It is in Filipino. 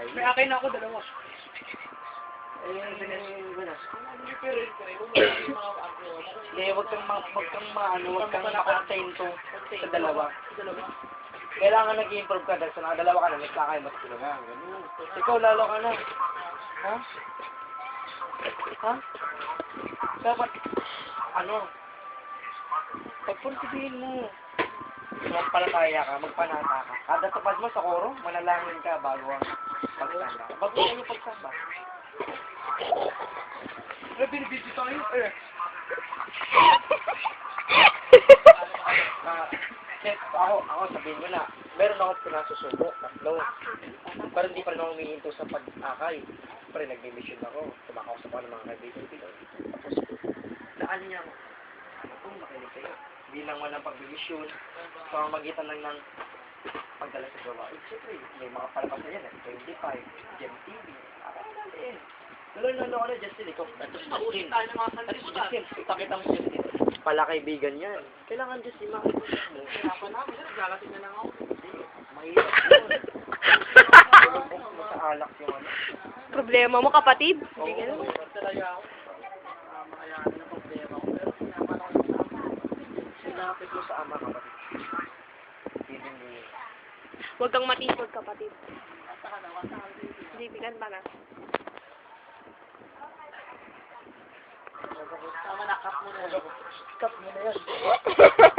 May akin ako, dalawa. Eh, wala. Hindi, Hindi, wag kang ma, wag kang maano, wag kang makontento sa dalawa. Dalawa. Kailangan nag-improve ka dahil sa nakadalawa ka na, may kakay mas tulungan. Ganun. Ikaw lalo ka na. Ha? Ha? Dapat, ano, pagpursigihin mo. Magpalataya ka, magpanata ka. Kada tapad mo sa koro, manalangin ka bago ang pagsamba. Bago ang pagsamba. Ano, binibidyo tayo? Eh. check ako, ako sabihin mo na, meron ako pinasusubo, tatlo. Pero hindi pa rin ako humihinto sa pag-akay. Pero nagmi-mission ako, kumakausap ako ng mga kaibigan ko. Tapos, daan niya ako. Ano kung makinig kayo? Hindi lang walang pag-mission, sa magitan lang ng pagdala sa gawa. Eh, siyempre, may mga palabas na yan, eh. 25, Gem TV, akala natin. Lalo-lalo ako na, Justin, ikaw. Ito si Justin. tayo ng mga Ito si Justin, pakita mo si Justin. Pala kaibigan yan. Kailangan Justin makikita mo. Hirapan namin, sir. Galatin na lang ako. Mahirap yun. Lubog mo sa alak yung ano. Problema mo, kapatid. Oo. Hindi ganun. Talaga ako. Ah, makayanin ang problema ko. Pero. Sinapit mo sa ama kapatid. Hindi mo Huwag kang matisod, kapatid. Kanta ka na, kanta ka na. Hindi, bigan pa na. Tama na, cut mo na. Cut mo na yan.